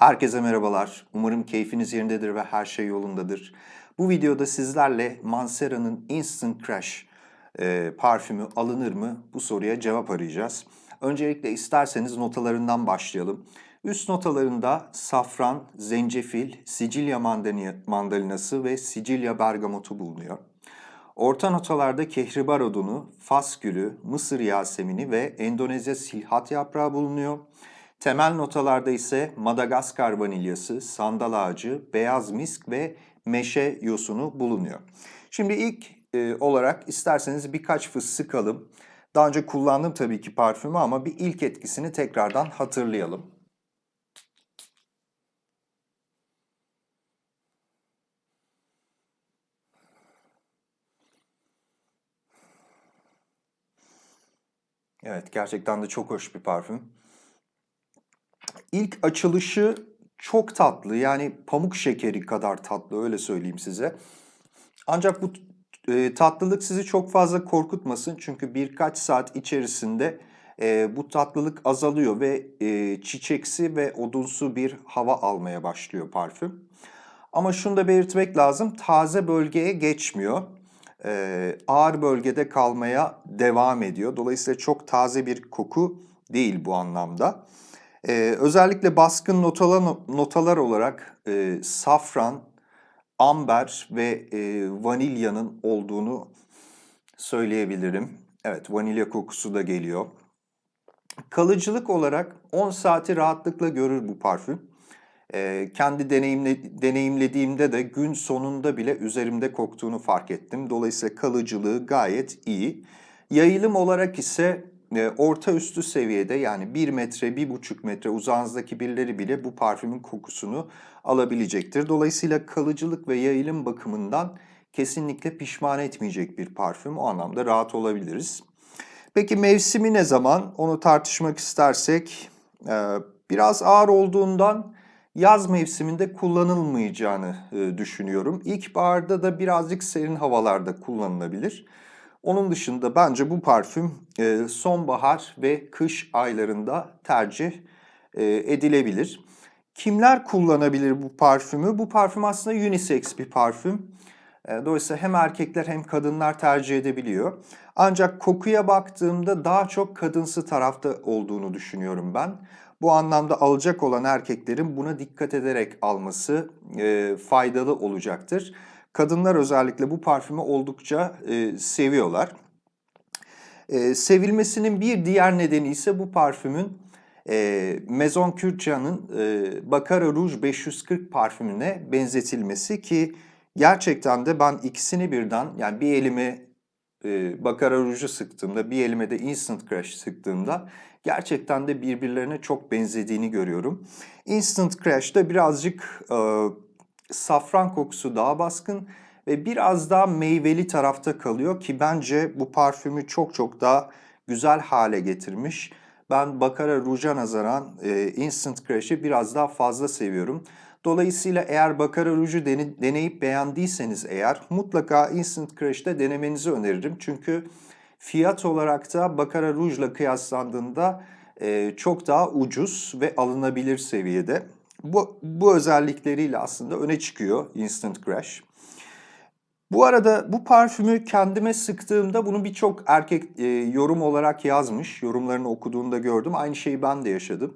Herkese merhabalar. Umarım keyfiniz yerindedir ve her şey yolundadır. Bu videoda sizlerle Mansera'nın Instant Crash e, parfümü alınır mı? Bu soruya cevap arayacağız. Öncelikle isterseniz notalarından başlayalım. Üst notalarında safran, zencefil, Sicilya mandalina- mandalinası ve Sicilya bergamotu bulunuyor. Orta notalarda kehribar odunu, fas gülü, Mısır yasemini ve Endonezya silhat yaprağı bulunuyor. Temel notalarda ise Madagaskar vanilyası, sandal ağacı, beyaz misk ve meşe yosunu bulunuyor. Şimdi ilk e, olarak isterseniz birkaç fıs sıkalım. Daha önce kullandım tabii ki parfümü ama bir ilk etkisini tekrardan hatırlayalım. Evet, gerçekten de çok hoş bir parfüm. İlk açılışı çok tatlı. Yani pamuk şekeri kadar tatlı öyle söyleyeyim size. Ancak bu e, tatlılık sizi çok fazla korkutmasın. Çünkü birkaç saat içerisinde e, bu tatlılık azalıyor ve e, çiçeksi ve odunsu bir hava almaya başlıyor parfüm. Ama şunu da belirtmek lazım. Taze bölgeye geçmiyor. E, ağır bölgede kalmaya devam ediyor. Dolayısıyla çok taze bir koku değil bu anlamda. Ee, özellikle baskın notalar, notalar olarak e, safran, amber ve e, vanilyanın olduğunu söyleyebilirim. Evet, vanilya kokusu da geliyor. Kalıcılık olarak 10 saati rahatlıkla görür bu parfüm. Ee, kendi deneyimle, deneyimlediğimde de gün sonunda bile üzerimde koktuğunu fark ettim. Dolayısıyla kalıcılığı gayet iyi. Yayılım olarak ise e, orta üstü seviyede yani 1 metre, 1,5 metre uzağınızdaki birileri bile bu parfümün kokusunu alabilecektir. Dolayısıyla kalıcılık ve yayılım bakımından kesinlikle pişman etmeyecek bir parfüm. O anlamda rahat olabiliriz. Peki mevsimi ne zaman? Onu tartışmak istersek e, biraz ağır olduğundan yaz mevsiminde kullanılmayacağını e, düşünüyorum. İlkbaharda da birazcık serin havalarda kullanılabilir. Onun dışında bence bu parfüm e, sonbahar ve kış aylarında tercih e, edilebilir. Kimler kullanabilir bu parfümü? Bu parfüm aslında unisex bir parfüm. E, dolayısıyla hem erkekler hem kadınlar tercih edebiliyor. Ancak kokuya baktığımda daha çok kadınsı tarafta olduğunu düşünüyorum ben. Bu anlamda alacak olan erkeklerin buna dikkat ederek alması e, faydalı olacaktır. Kadınlar özellikle bu parfümü oldukça e, seviyorlar. E, sevilmesinin bir diğer nedeni ise bu parfümün e, Maison Kurkdjian'ın e, Baccarat Rouge 540 parfümüne benzetilmesi ki gerçekten de ben ikisini birden yani bir elime e, Baccarat Rouge'u sıktığımda bir elime de Instant Crush sıktığımda gerçekten de birbirlerine çok benzediğini görüyorum. Instant Crash'ta birazcık e, safran kokusu daha baskın ve biraz daha meyveli tarafta kalıyor ki bence bu parfümü çok çok daha güzel hale getirmiş. Ben Baccarat Rouge'a nazaran e, Instant Crash'ı biraz daha fazla seviyorum. Dolayısıyla eğer Baccarat Rouge'u dene, deneyip beğendiyseniz eğer mutlaka Instant Crash'te denemenizi öneririm. Çünkü fiyat olarak da Baccarat Rouge'la kıyaslandığında e, çok daha ucuz ve alınabilir seviyede. Bu, bu özellikleriyle aslında öne çıkıyor Instant Crash. Bu arada bu parfümü kendime sıktığımda bunu birçok erkek e, yorum olarak yazmış. Yorumlarını okuduğunda gördüm. Aynı şeyi ben de yaşadım.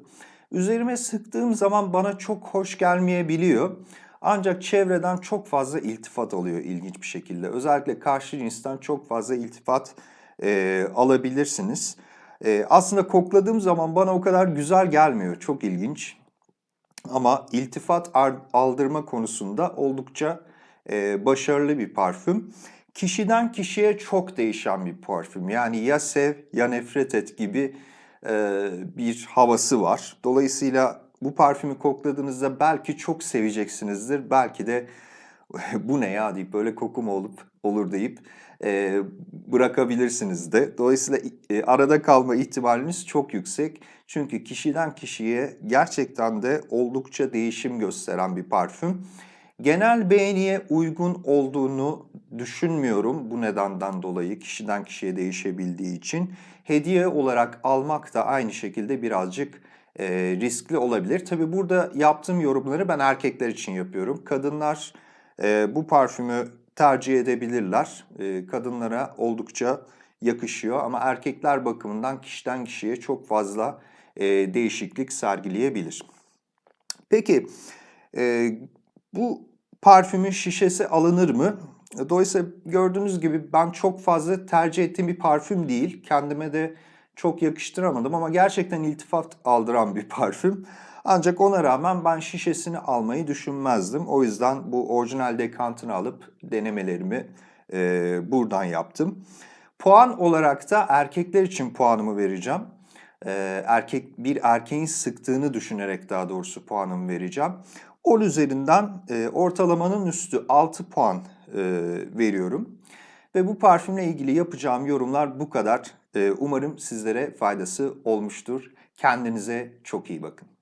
Üzerime sıktığım zaman bana çok hoş gelmeyebiliyor. Ancak çevreden çok fazla iltifat alıyor ilginç bir şekilde. Özellikle karşı cinsten çok fazla iltifat e, alabilirsiniz. E, aslında kokladığım zaman bana o kadar güzel gelmiyor. Çok ilginç. Ama iltifat aldırma konusunda oldukça e, başarılı bir parfüm. Kişiden kişiye çok değişen bir parfüm. Yani ya sev ya nefret et gibi e, bir havası var. Dolayısıyla bu parfümü kokladığınızda belki çok seveceksinizdir. Belki de bu ne ya deyip böyle kokum olup olur deyip e, bırakabilirsiniz de. Dolayısıyla e, arada kalma ihtimaliniz çok yüksek. Çünkü kişiden kişiye gerçekten de oldukça değişim gösteren bir parfüm. Genel beğeniye uygun olduğunu düşünmüyorum bu nedenden dolayı kişiden kişiye değişebildiği için. Hediye olarak almak da aynı şekilde birazcık e, riskli olabilir. Tabii burada yaptığım yorumları ben erkekler için yapıyorum. Kadınlar e, bu parfümü tercih edebilirler. E, kadınlara oldukça yakışıyor ama erkekler bakımından kişiden kişiye çok fazla e, değişiklik sergileyebilir. Peki e, bu parfümün şişesi alınır mı? Dolayısıyla gördüğünüz gibi ben çok fazla tercih ettiğim bir parfüm değil. Kendime de çok yakıştıramadım ama gerçekten iltifat aldıran bir parfüm. Ancak ona rağmen ben şişesini almayı düşünmezdim. O yüzden bu orijinal dekantını alıp denemelerimi e, buradan yaptım. Puan olarak da erkekler için puanımı vereceğim. E, erkek bir erkeğin sıktığını düşünerek daha doğrusu puanımı vereceğim. 10 üzerinden e, ortalamanın üstü 6 puan e, veriyorum. Ve bu parfümle ilgili yapacağım yorumlar bu kadar. E, umarım sizlere faydası olmuştur. Kendinize çok iyi bakın.